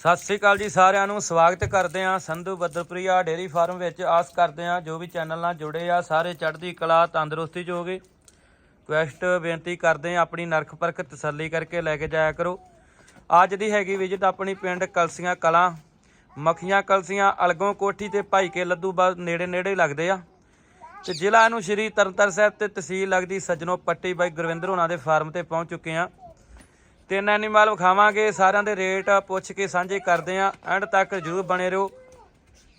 ਸਤਿ ਸ੍ਰੀ ਅਕਾਲ ਜੀ ਸਾਰਿਆਂ ਨੂੰ, ਸਵਾਗਤ ਕਰਦੇ ਹਾਂ ਸੰਧੂ ਬੱਦਰਪ੍ਰਿਆ ਡੇਰੀ ਫਾਰਮ ਵਿੱਚ। ਆਸ ਕਰਦੇ ਹਾਂ ਜੋ ਵੀ ਚੈਨਲ ਨਾਲ ਜੁੜੇ ਆ, ਸਾਰੇ ਚੜ੍ਹਦੀ ਕਲਾ, ਤੰਦਰੁਸਤੀ ਚ ਹੋਗੇ ਕੁਐਸਟ ਬੇਨਤੀ ਕਰਦੇ ਹਾਂ ਆਪਣੀ ਨਰਖ ਪਰਖ ਤਸੱਲੀ ਕਰਕੇ ਲੈ ਕੇ ਜਾਇਆ ਕਰੋ। ਅੱਜ ਦੀ ਹੈਗੀ ਵਿਜ਼ਿਟ ਆਪਣੀ ਪਿੰਡ ਕਲਸੀਆਂ ਕਲਾਂ, ਮੱਖੀਆਂ ਕਲਸੀਆਂ, ਅਲਗੋਂ ਕੋਠੀ ਤੇ ਭਾਈ ਕੇ ਲੱਦੂ ਬਾ ਨੇੜੇ ਨੇੜੇ ਲੱਗਦੇ ਆ। ਤੇ ਜ਼ਿਲ੍ਹਾ ਨੂੰ ਸ਼੍ਰੀ ਤਰਨਤਾਰਨ ਸਾਹਿਬ ਤੇ ਤਹਿਸੀਲ ਲੱਗਦੀ ਸੱਜਣੋ ਪੱਟੀ ਬਾਈ ਗੁਰਵਿੰਦਰ ਹੋਣਾ ਦੇ ਫਾਰਮ ਤੇ ਪਹੁੰਚ ਚੁੱਕੇ ਆ ਤਿੰਨ ਐਨੀਮਲ ਵਿਖਾਵਾਂਗੇ ਸਾਰਿਆਂ ਦੇ ਰੇਟ ਪੁੱਛ ਕੇ ਸਾਂਝੇ ਕਰਦੇ ਆਂ। ਐਂਡ ਤੱਕ ਜਰੂਰ ਬਣੇ ਰਹੋ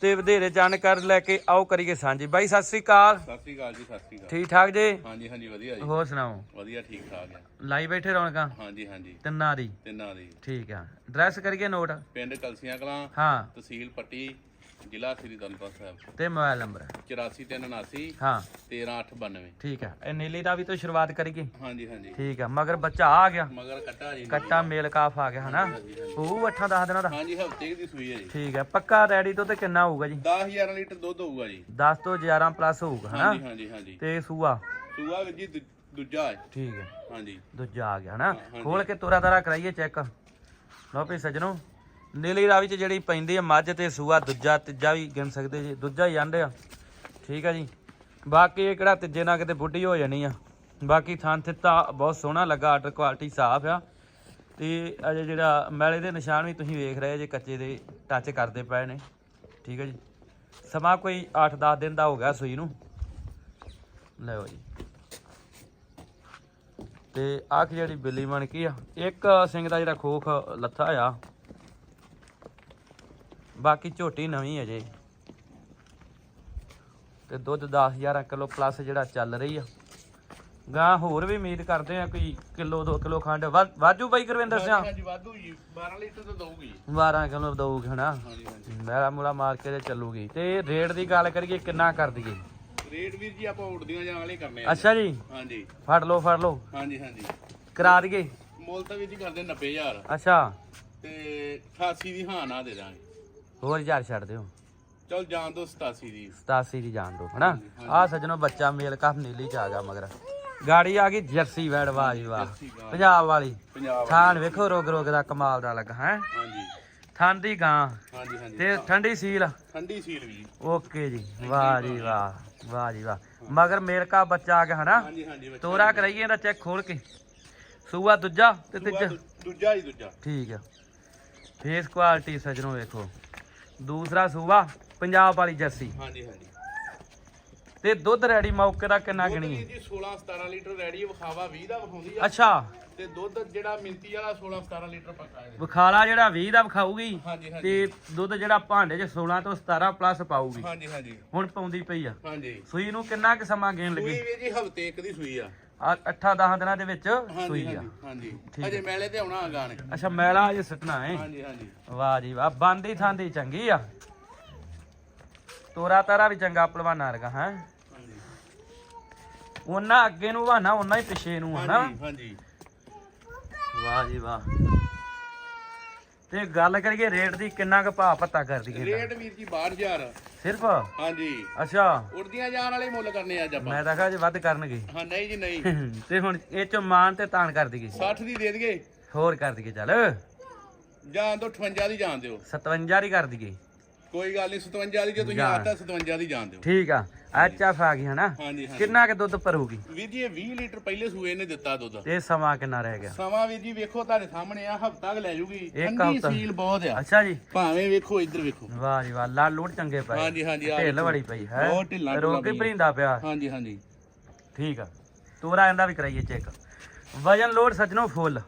ਤੇ ਵਧੇਰੇ ਜਾਣਕਾਰੀ ਲੈ ਕੇ ਆਓ ਕਰੀਏ ਸਾਂਝੀ। ਬਾਈ ਸਤਿ ਸ੍ਰੀ ਅਕਾਲ। ਸਤਿ ਸ੍ਰੀ ਅਕਾਲ ਜੀ ਸਤਿ ਸ੍ਰੀ ਅਕਾਲ। ਠੀਕ ਠਾਕ ਜੀ? ਹਾਂਜੀ ਹਾਂਜੀ ਵਧੀਆ ਜੀ। ਹੋਰ ਸੁਣਾਓ? ਵਧੀਆ ਠੀਕ ਠਾਕ ਆ। ਲਾਈ ਬੈਠੇ ਰੌਣਕਾਂ? ਹਾਂਜੀ ਹਾਂਜੀ। ਤਿੰਨਾਂ ਦੀ? ਤਿੰਨਾਂ ਦੀ। ਠੀਕ ਆ। ਐਡਰੈਸ ਕਰੀਏ ਨੋਟ? ਪਿੰਡ ਕਲਸੀਆਂ ਕਲਾਂ ਹਾਂ। ਤਹਿਸੀਲ ਪੱਟੀ ਜ਼ਿਲ੍ਹਾ ਸ੍ਰੀ ਤਰਨਤਾਰਨ ਸਾਹਿਬ। ਤੇ ਮੋਬਾਈਲ ਨੰਬਰ? 84379 ਹਾਂ। 13892 ਠੀਕ ਆ ਇਹ ਨੀਲੀ ਦਾ ਵੀ ਤੋਂ ਸ਼ੁਰੂਆਤ ਕਰੀਏ ਹਾਂਜੀ ਹਾਂਜੀ। ਠੀਕ ਆ ਮਗਰ ਬੱਚਾ ਆ ਗਿਆ। ਮਗਰ ਕੱਟਾ ਜੀ। ਕੱਟਾ ਮੇਲ ਕਾਫ ਆ ਗਿਆ ਹਨਾ? ਉਹ 8 10 ਦਿਨਾਂ ਦਾ। ਹਾਂਜੀ ਹਫ਼ਤੇ ਦੀ ਸੂਈ ਹੈ ਜੀ। ਠੀਕ ਆ ਪੱਕਾ ਰੈਡੀ ਤੋਂ ਤੇ ਕਿੰਨਾ ਹੋਊਗਾ ਜੀ? 10000 ਲੀਟਰ ਦੁੱਧ ਹੋਊਗਾ ਜੀ। 10 ਤੋਂ 11 ਪਲੱਸ ਹੋਊਗਾ ਹਨਾ? ਹਾਂਜੀ ਹਾਂਜੀ ਹਾਂਜੀ। ਤੇ ਸੂਆ? ਸੂਆ ਵੀਰ ਜੀ ਦੂਜਾ ਹੈ। ਠੀਕ ਹੈ। ਹਾਂਜੀ। ਦੂਜਾ ਆ ਗਿਆ ਹਨਾ। ਖੋਲ ਕੇ ਤੋਰਾ ਤਾਰਾ ਕਰਾਈਏ ਚੈੱਕ। ਲਓ ਵੀ ਸੱਜਣੋ। ਨੀਲੀ ਰਾਵੀ ਚ ਜਿਹੜੀ ਪੈਂਦੀ ਆ ਮੱਝ ਤੇ ਸੂਆ, ਦੂਜਾ, ਤੀਜਾ ਵੀ ਗਿਣ ਸਕਦੇ ਜੀ। ਦੂਜਾ ਹੀ ਆਂਦੇ ਆ। ਠੀਕ ਆ ਜੀ। ਬਾਕੀ ਇਹ ਕਿਹੜਾ ਤੀਜੇ ਨਾਲ ਕਿਤੇ ਬੁੱਢੀ ਹੋ ਜਾਣੀ ਆ। ਬਾਕੀ ਥਾਂ ਥਿੱਤਾ ਬਹੁਤ ਸੋਹਣਾ ਲੱਗਾ ਆਰਡਰ ਕੁਆਲਿਟੀ ਸਾਫ਼ ਆ। ਤੇ ਅਜੇ ਜਿਹੜਾ ਮੈਲੇ ਦੇ ਨਿਸ਼ਾਨ ਵੀ ਤੁਸੀਂ ਵੇਖ ਰਹੇ ਜੇ ਕੱਚੇ ਦੇ ਟੱਚ ਕਰਦੇ ਪਏ ਨੇ। ਠੀਕ ਹੈ ਜੀ। ਸਮਾਂ ਕੋਈ 8-10 ਦਿਨ ਦਾ ਹੋ ਗਿਆ ਸੂਈ ਨੂੰ। ਲਓ ਜੀ। ਤੇ ਆਖ ਜਿਹੜੀ ਬਿੱਲੀ ਬਣ ਕੀ ਆ। ਇੱਕ ਸਿੰਘ ਦਾ ਜਿਹੜਾ ਖੋਖ ਲੱਥਾ ਆ। ਬਾਕੀ ਝੋਟੀ ਨਵੀਂ ਹੈ ਜੇ। ਤੇ ਦੁੱਧ 10000 ਕਿਲੋ ਪਲੱਸ ਜਿਹੜਾ ਚੱਲ ਰਹੀ ਆ। ਗਾਂ ਹੋਰ ਵੀ ਉਮੀਦ ਕਰਦੇ ਆ ਕੋਈ ਕਿਲੋ 2 ਕਿਲੋ ਖੰਡ। ਵਾਜੂ ਬਾਈ ਗੁਰਵਿੰਦਰ ਸਿੰਘ? ਹਾਂਜੀ ਵਾਧੂ ਜੀ। 12 ਲੀਟਰ ਤਾਂ ਦਊਗੀ। 12 ਕਿਲੋ ਦਊਗੀ ਹਨਾ? ਮੇਰਾ ਮੂਲਾ ਮਾਰ ਕੇ ਤੇ ਚੱਲੂਗੀ। ਤੇ ਰੇਟ ਦੀ ਗੱਲ ਕਰੀਏ ਕਿੰਨਾ ਕਰ ਦਈਏ? ਰੇਟ ਵੀਰ ਜੀ ਆਪਾਂ ਉੜਦੀਆਂ ਜਾਣ ਵਾਲੇ ਕਰਨੇ ਆ। ਅੱਛਾ ਜੀ। ਹਾਂਜੀ। ਫੜ ਲਓ ਫੜ ਲਓ। ਹਾਂਜੀ ਹਾਂਜੀ। ਕਰਾ ਦਈਏ। ਮੁੱਲ ਤਾਂ ਵੀਰ ਜੀ ਕਰਦੇ 90000 ਅੱਛਾ। ਤੇ 88 ਦੀ ਹਾਂ ਨਾ ਦੇ ਦਾਂਗੇ। ਹੋਰ ਹਜ਼ਾਰ ਛੱਡ ਦਿਓ। ਚਲ ਜਾਣ ਦੋ 87 ਦੀ। 87 ਦੀ ਜਾਣ ਦੋ ਹਨਾ। ਆਹ ਸੱਜਣੋ ਬੱਚਾ ਮੇਲ ਕਾਫ ਨੀਲੀ ਚ ਆ ਗਿਆ ਮਗਰ। ਗਾੜੀ ਆ ਗਈ ਜਰਸੀ ਵੈੜ ਵਾਹ। ਜੀ ਵਾਹ। ਪੰਜਾਬ ਵਾਲੀ। ਪੰਜਾਬ ਥਾਨ ਵੇਖੋ ਰੋਗ ਰੋਗ ਦਾ ਕਮਾਲ ਦਾ ਲੱਗਾ ਹੈ? ਹਾਂਜੀ। ਗਾਂ। ਹਾਂਜੀ ਹਾਂਜੀ। ਤੇ ਠੰਡੀ ਸੀਲ। ਠੰਡੀ ਸੀਲ ਵੀ। ਓਕੇ ਜੀ ਵਾਹ ਜੀ ਵਾਹ ਵਾਹ ਜੀ ਵਾਹ। ਮਗਰ ਮੇਲ ਕਾ ਬੱਚਾ ਆ ਗਿਆ ਹਨਾ? ਹਾਂਜੀ ਹਾਂਜੀ ਤੋਰਾ ਕਰਾਈਏ ਇਹਦਾ ਚੈੱਕ ਖੋਲ ਕੇ। ਸੂਆ ਦੂਜਾ ਤੇ ਤੀਜਾ? ਦੂਜਾ ਹੀ ਦੂਜਾ। ਠੀਕ ਆ। ਫੇਸ ਕੁਆਲਿਟੀ ਸੱਜਣੋ ਵੇਖੋ। ਦੂਸਰਾ ਸੂਆ ਪੰਜਾਬ ਵਾਲੀ ਜਰਸੀ। ਹਾਂਜੀ ਹਾਂਜੀ। ਤੇ ਦੁੱਧ ਰੈਡੀ ਮੌਕੇ ਦਾ ਕਿੰਨਾ ਦੁੱਧ ਗਣੀ ਵੀਰ ਜੀ 16 17 ਲੀਟਰ ਰੈਡੀ ਵਿਖਾਵਾ 20 ਦਾ ਵਿਖਾਉਂਦੀ ਆ। ਅੱਛਾ। ਤੇ ਦੁੱਧ ਜਿਹੜਾ ਮਿੰਤੀ ਵਾਲਾ 16 17 ਲੀਟਰ ਪੱਕਾ ਹੈ। ਬਖਾਲਾ ਜਿਹੜਾ 20 ਦਾ ਵਿਖਾਊਗੀ ਹਾਂਜੀ ਹਾਂਜੀ। ਤੇ ਦੁੱਧ ਜਿਹੜਾ ਭਾਂਡੇ 'ਚ 16 ਤੋਂ 17 ਪਲੱਸ ਪਾਊਗੀ। ਹਾਂਜੀ ਹਾਂਜੀ। ਹੁਣ ਪਾਉਂਦੀ ਪਈ ਆ। ਹਾਂਜੀ। ਸੂਈ ਨੂੰ ਕਿੰਨਾ ਕੁ ਸਮਾਂ ਗੇਣ ਸੂਈ ਲੱਗੇ ਵੀਰ ਜੀ ਹਫ਼ਤੇ ਇੱਕ ਦੀ ਸੂਈ ਆ। ਆ 8-10 ਦਿਨਾਂ ਦੇ ਵਿੱਚ ਹਾਂਜੀ ਸੂਈ ਆ। ਹਾਂਜੀ ਹਾਂਜੀ। ਅਜੇ ਮੇਲੇ ਤੇ ਆਉਣਾ ਗਾਣੇ ਅੱਛਾ ਮੈਲਾ ਅਜੇ ਸੱਟਣਾ ਹੈ। ਹਾਂਜੀ ਹਾਂਜੀ। ਵਾਹ ਜੀ ਵਾਹ ਬੰਦੀ ਥਾਂਦੀ ਚੰਗੀ ਆ। ਤੋਰਾ ਤਾਰਾ ਵੀ ਚੰਗਾ ਪਹਿਲਵਾਨਾ ਵਰਗਾ ਹੈ। ਹਾਂਜੀ। ਉਹਨਾਂ ਅੱਗੇ ਨੂੰ ਬਹਾਨਾ ਉਹਨਾਂ ਹੀ ਪਿੱਛੇ ਨੂੰ ਹਨਾ? ਹਾਂਜੀ ਹਾਂਜੀ। ਵਾਹ ਜੀ ਵਾਹ। ਤੇ ਗੱਲ ਕਰੀਏ ਰੇਟ ਦੀ ਕਿੰਨਾ ਕੁ ਭਾਅ ਪੱਤਾ ਕਰ ਦਈਏ ਰੇਟ ਵੀਰ ਜੀ 12000 ਸਿਰਫ? ਹਾਂਜੀ। ਅੱਛਾ। ਉੜਦੀਆਂ ਜਾਣ ਵਾਲੇ ਮੁੱਲ ਕਰਨੇ ਅੱਜ ਆਪਾਂ। ਮੈਂ ਤਾਂ ਕਿਹਾ ਜੇ ਵੱਧ ਕਰਨਗੇ। ਹਾਂ ਨਹੀਂ ਜੀ ਨਹੀਂ। ਤੇ ਹੁਣ ਇਹ ਚ ਮਾਨ ਤੇ ਤਾਨ ਕਰ ਦਈਏ 60 ਦੀ ਦੇ ਦਈਏ। ਹੋਰ ਕਰ ਦਈਏ ਚੱਲ। ਜਾਣ ਤੋਂ 58 ਦੀ ਜਾਣ ਦਿਓ। 57 ਹੀ ਕਰ ਦਈਏ ਕੋਈ ਗੱਲ ਨਹੀਂ 57 ਦੀ ਜੇ ਤੁਸੀਂ ਜਾਣ। ਆਤਾ 57 ਦੀ ਜਾਣ ਦਿਓ। ਠੀਕ ਆ। ਐਚ ਐਫ ਆ ਗਈ ਹਨਾ? ਹਾਂਜੀ ਹਾਂਜੀ। ਕਿੰਨਾ ਕੁ ਦੁੱਧ ਭਰੂਗੀ? ਵੀਰ ਜੀ ਇਹ 20 ਲੀਟਰ ਪਹਿਲੇ ਸੂਏ ਨੇ ਦਿੱਤਾ ਦੁੱਧ। ਤੇ ਸਮਾਂ ਕਿੰਨਾ ਰਹਿ ਗਿਆ? ਸਮਾਂ ਵੀਰ ਜੀ ਵੇਖੋ ਤੁਹਾਡੇ ਸਾਹਮਣੇ ਆ ਹਫਤਾ ਲੈ ਜੂਗੀ। ਠੰਡੀ ਹਫ਼ਤਾ। ਸੀਲ ਬਹੁਤ ਆ। ਅੱਛਾ ਜੀ। ਭਾਵੇਂ ਵੇਖੋ ਇੱਧਰ ਵੇਖੋ। ਵਾਹ ਜੀ ਵਾਹ ਲਾਲ ਲੋੜ ਚੰਗੇ ਪਏ। ਹਾਂਜੀ ਹਾਂਜੀ ਆ ਢਿੱਲ ਵੇਖੋ। ਬੜੀ ਪਈ ਹੈ। ਬਹੁਤ ਢਿੱਲਾਂ ਰੋਗ ਢੁੱਲਾਂ ਹੀ ਭਰਿੰਦਾ ਪਿਆ। ਹਾਂਜੀ ਹਾਂਜੀ। ਠੀਕ ਆ। ਤੋਰਾ ਇਹਦਾ ਵੀ ਕਰਾਈਏ ਚੈੱਕ। ਵਜਨ ਲੋਡ ਸੱਜਣੋ ਫੁੱਲ।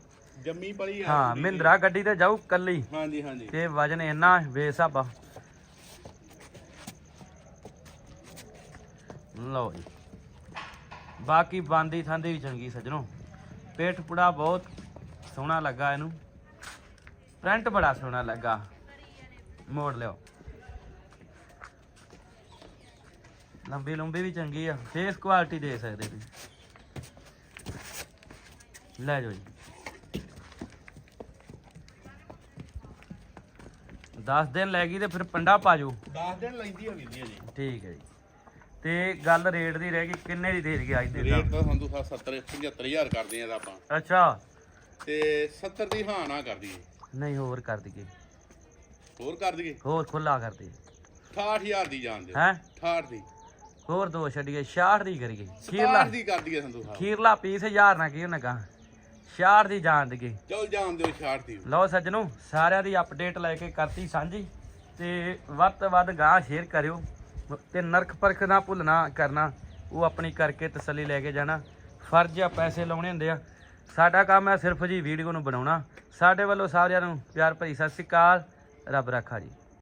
ਜੰਮੀ ਪਲੀ ਆ। ਹਾਂ। ਮਹਿੰਦਰਾ ਗੱਡੀ ਤੇ ਜਾਊ ਕੱਲੀ। ਹਾਂਜੀ ਹਾਂਜੀ। ਤੇ ਵਜਨ ਇੰਨਾ ਬੇਸਾਬਾ। ਲਓ ਜੀ। ਬਾਕੀ ਬਾਂਦੀ ਥਾਂਦੀ ਵੀ ਚੰਗੀ ਸੱਜਣੋ। ਪੇਟ ਪੁੜਾ ਬਹੁਤ ਸੋਹਣਾ ਲੱਗਾ ਇਹਨੂੰ। ਪ੍ਰਿੰਟ ਬੜਾ ਸੋਹਣਾ ਲੱਗਾ। ਮੋੜ ਲਿਓ। ਲੰਬੀ ਲੰਬੀ ਵੀ ਚੰਗੀ ਆ। ਫੇਸ ਕੁਆਲਿਟੀ ਦੇ ਸਕਦੇ ਤੁਸੀਂ। ਲੈ ਜਾਓ ਜੀ। 10 ਦਿਨ ਲੈ ਗਈ ਤੇ ਫਿਰ ਪੰਡਾ ਪਾ ਜਾਓ। 10 ਦਿਨ ਲੈਂਦੀ ਆ ਵੀਰ ਜੀ ਜੀ। ਠੀਕ ਹੈ ਜੀ। ਤੇ ਗੱਲ ਰੇਟ ਦੀ ਰਹਿ ਗਈ ਕਿੰਨੇ ਦੀ ਦੇ ਰਹੀ ਅੱਜ ਦੇ ਰੇਟ ਤਾਂ? ਸਾਨੂੰ 70 75000 ਕਰਦੇ ਆ ਤਾਂ ਆਪਾਂ। ਅੱਛਾ। ਤੇ 70 ਦੀ ਹਾਂ ਨਾ ਕਰ ਦਈਏ। ਨਹੀਂ ਹੋਰ ਕਰ ਦਈਏ। ਹੋਰ ਕਰ ਦਈਏ? ਹੋਰ ਖੁੱਲਾ ਕਰ ਦੇ 68000 ਦੀ ਜਾਣ ਦਿਓ। ਹੈ? 68 ਦੀ। ਹੋਰ ਦੋ ਛੱਡੀਏ 66 ਦੀ ਕਰੀਏ। ਖੀਰਲਾ। 67 ਦੀ ਕਰ ਦਈਏ ਸੰਧੂ ਸਾਹਿਬ। ਖੀਰਲਾ ਪੀਸ ਹਜ਼ਾਰ ਨਾ ਕੀ ਕਹਾ? 66 ਦੀ ਜਾਣ ਦੇਗੇ ਚਲ ਜਾਣ ਦਿਓ 66 ਦੀ। ਲਓ ਸੱਜਣੋ ਸਾਰਿਆਂ ਦੀ ਅਪਡੇਟ ਲੈ ਕੇ ਕਰਤੀ ਸਾਂਝੀ ਤੇ ਵੱਧ ਤੋਂ ਵੱਧ ਗਾਂ ਸ਼ੇਅਰ ਕਰਿਓ। ਤੇ ਨਰਖ ਪਰਖ ਨਾ ਭੁੱਲਣਾ ਕਰਨਾ। ਉਹ ਆਪਣੀ ਕਰਕੇ ਤਸੱਲੀ ਲੈ ਕੇ ਜਾਣਾ। ਫਰਜ਼ ਆ, ਪੈਸੇ ਲਾਉਣੇ ਹੁੰਦੇ ਆ। ਸਾਡਾ ਕੰਮ ਹੈ ਸਿਰਫ ਜੀ ਵੀਡੀਓ ਨੂੰ ਬਣਾਉਣਾ। ਸਾਡੇ ਵੱਲੋਂ ਸਾਰਿਆਂ ਨੂੰ ਪਿਆਰ ਭਰੀ ਸਤਿ ਸ਼੍ਰੀ ਅਕਾਲ। ਰੱਬ ਰੱਖਾ ਜੀ।